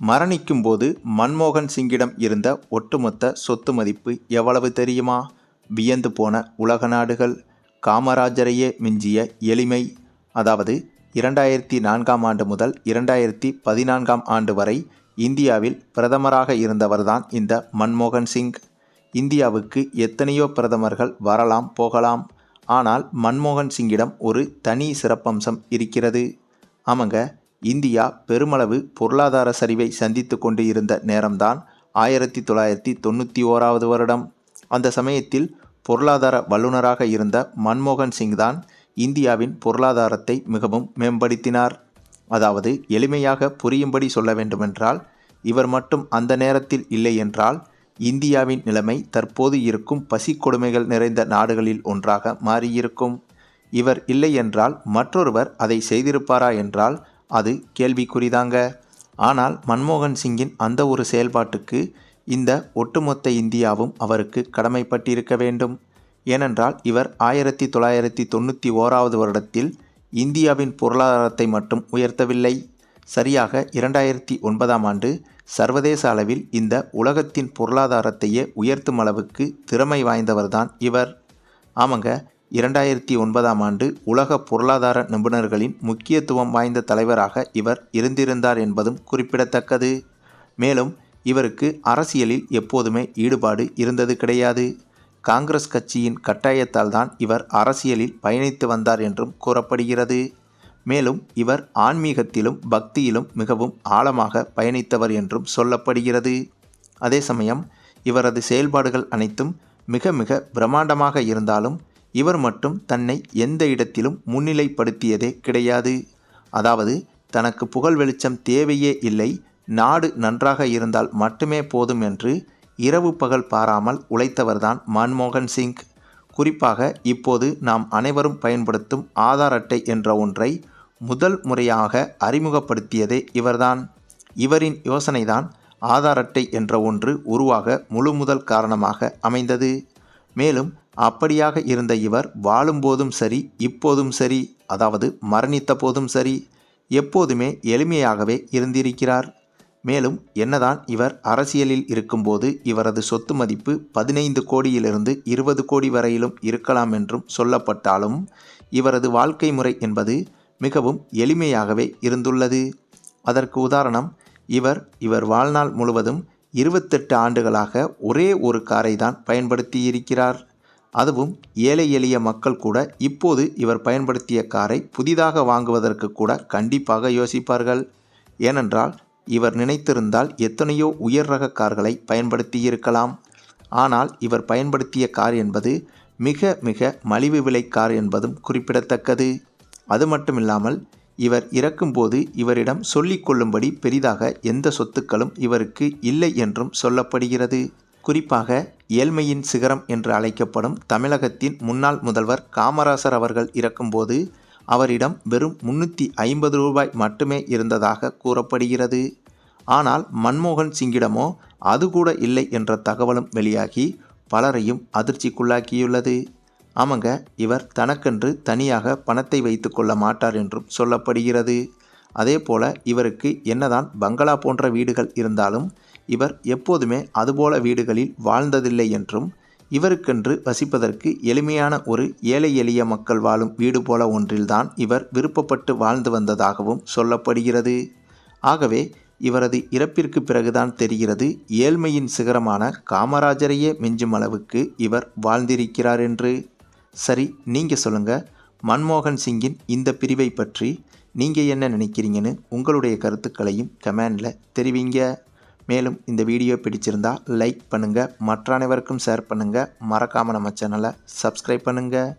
மரணிக்கும் போது மன்மோகன் சிங்கிடம் இருந்த ஒட்டுமொத்த சொத்து மதிப்பு எவ்வளவு தெரியுமா? வியந்து போன உலக நாடுகள் காமராஜரையே மிஞ்சிய எளிமை அதாவது இரண்டாயிரத்தி நான்காம் ஆண்டு முதல் இரண்டாயிரத்தி பதினான்காம் ஆண்டு வரை இந்தியாவில் பிரதமராக இருந்தவர்தான் இந்த மன்மோகன் சிங். இந்தியாவுக்கு எத்தனையோ பிரதமர்கள் வரலாம் போகலாம். ஆனால் மன்மோகன் சிங்கிடம் ஒரு தனி சிறப்பம்சம் இருக்கிறது. ஆமாங்க இந்தியா பெருமளவு பொருளாதார சரிவை சந்தித்து கொண்டு இருந்த நேரம்தான் ஆயிரத்தி தொள்ளாயிரத்தி தொண்ணூற்றி ஓராவது வருடம். அந்த சமயத்தில் பொருளாதார வல்லுநராக இருந்த மன்மோகன் சிங் தான் இந்தியாவின் பொருளாதாரத்தை மிகவும் மேம்படுத்தினார். அதாவது எளிமையாக புரியும்படி சொல்ல வேண்டுமென்றால் இவர் மட்டும் அந்த நேரத்தில் இல்லை என்றால் இந்தியாவின் நிலைமை தற்போது இருக்கும் பசி கொடுமைகள் நிறைந்த நாடுகளில் ஒன்றாக மாறியிருக்கும். இவர் இல்லை என்றால் மற்றொருவர் அதை செய்திருப்பாரா என்றால் அது கேள்விக்குறிதாங்க. ஆனால் மன்மோகன் சிங்கின் அந்த ஒரு செயல்பாட்டுக்கு இந்த ஒட்டுமொத்த இந்தியாவும் அவருக்கு கடமைப்பட்டிருக்க வேண்டும். ஏனென்றால் இவர் ஆயிரத்தி தொள்ளாயிரத்தி தொண்ணூற்றி ஓராவது வருடத்தில் இந்தியாவின் பொருளாதாரத்தை மட்டும் உயர்த்தவில்லை. சரியாக இரண்டாயிரத்தி ஒன்பதாம் ஆண்டு சர்வதேச அளவில் இந்த உலகத்தின் பொருளாதாரத்தையே உயர்த்தும் அளவுக்கு திறமை வாய்ந்தவர்தான் இவர். ஆமாங்க இரண்டாயிரத்தி ஒன்பதாம் ஆண்டு உலக பொருளாதார நிபுணர்களின் முக்கியத்துவம் வாய்ந்த தலைவராக இவர் இருந்திருந்தார் என்பதும் குறிப்பிடத்தக்கது. மேலும் இவருக்கு அரசியலில் எப்போதுமே ஈடுபாடு இருந்தது கிடையாது. காங்கிரஸ் கட்சியின் கட்டாயத்தால் தான் இவர் அரசியலில் பயணித்து வந்தார் என்றும் கூறப்படுகிறது. மேலும் இவர் ஆன்மீகத்திலும் பக்தியிலும் மிகவும் ஆழமாக பயணித்தவர் என்றும் சொல்லப்படுகிறது. அதே சமயம் இவரது செயல்பாடுகள் அனைத்தும் மிக மிக பிரம்மாண்டமாக இருந்தாலும் இவர் மட்டும் தன்னை எந்த இடத்திலும் முன்னிலைப்படுத்தியதே கிடையாது. அதாவது தனக்கு புகழ் வெளிச்சம் தேவையே இல்லை நாடு நன்றாக இருந்தால் மட்டுமே போதும் என்று இரவு பகல் பாராமல் உழைத்தவர்தான் மன்மோகன் சிங். குறிப்பாக இப்போது நாம் அனைவரும் பயன்படுத்தும் ஆதார் அட்டை என்ற ஒன்றை முதல் முறையாக அறிமுகப்படுத்தியதே இவர்தான். இவரின் யோசனைதான் ஆதார் அட்டை என்ற ஒன்று உருவாக முழு முதல் காரணமாக அமைந்தது. மேலும் அப்படியாக இருந்த இவர் வாழும்போதும் சரி இப்போதும் சரி அதாவது மரணித்த போதும் சரி எப்போதுமே எளிமையாகவே இருந்திருக்கிறார். மேலும் என்னதான் இவர் அரசியலில் இருக்கும்போது இவரது சொத்து மதிப்பு பதினைந்து கோடியிலிருந்து இருபது கோடி வரையிலும் இருக்கலாம் என்றும் சொல்லப்பட்டாலும் இவரது வாழ்க்கை முறை என்பது மிகவும் எளிமையாகவே இருந்துள்ளது. அதற்கு உதாரணம் இவர் இவர் வாழ்நாள் முழுவதும் இருபத்தெட்டு ஆண்டுகளாக ஒரே ஒரு காரை தான் பயன்படுத்தியிருக்கிறார். அதுவும் ஏழை எளிய மக்கள் கூட இப்போது இவர் பயன்படுத்திய காரை புதிதாக வாங்குவதற்கு கூட கண்டிப்பாக யோசிப்பார்கள். ஏனென்றால் இவர் நினைத்திருந்தால் எத்தனையோ உயர் ரக கார்களை பயன்படுத்தியிருக்கலாம். ஆனால் இவர் பயன்படுத்திய கார் என்பது மிக மிக மலிவு விலை கார் என்பதும் குறிப்பிடத்தக்கது. அது மட்டுமில்லாமல் இவர் இறக்கும்போது இவரிடம் சொல்லிக் கொள்ளும்படி பெரிதாக எந்த சொத்துக்களும் இவருக்கு இல்லை என்றும் சொல்லப்படுகிறது. குறிப்பாக ஏழ்மையின் சிகரம் என்று அழைக்கப்படும் தமிழகத்தின் முன்னாள் முதல்வர் காமராசர் அவர்கள் இறக்கும்போது அவரிடம் வெறும் முன்னூற்றி ஐம்பது ரூபாய் மட்டுமே இருந்ததாக கூறப்படுகிறது. ஆனால் மன்மோகன் சிங்கிடமோ அது கூட இல்லை என்ற தகவலும் வெளியாகி பலரையும் அதிர்ச்சிக்குள்ளாக்கியுள்ளது. ஆமாங்க இவர் தனக்கென்று தனியாக பணத்தை வைத்து கொள்ள மாட்டார் என்றும் சொல்லப்படுகிறது. அதே போல இவருக்கு என்னதான் பங்களா போன்ற வீடுகள் இருந்தாலும் இவர் எப்போதுமே அதுபோல வீடுகளில் வாழ்ந்ததில்லை என்றும் இவருக்கென்று வசிப்பதற்கு எளிமையான ஒரு ஏழை எளிய மக்கள் வாழும் வீடு போல ஒன்றில்தான் இவர் விருப்பப்பட்டு வாழ்ந்து வந்ததாகவும் சொல்லப்படுகிறது. ஆகவே இவரது இறப்பிற்கு பிறகுதான் தெரிகிறது ஏழ்மையின் சிகரமான காமராஜரையே மிஞ்சும் அளவுக்கு இவர் வாழ்ந்திருக்கிறார் என்று. சரி நீங்கள் சொல்லுங்கள் மன்மோகன் சிங்கின் இந்த பிரிவை பற்றி நீங்கள் என்ன நினைக்கிறீங்கன்னு உங்களுடைய கருத்துக்களையும் கமெண்டில் தெரிவிங்க. மேலும் இந்த வீடியோ பிடிச்சிருந்தா லைக் பண்ணுங்கள் மற்ற அனைவருக்கும் ஷேர் பண்ணுங்கள் மறக்காமல் நம்ம சேனலை சப்ஸ்கிரைப் பண்ணுங்கள்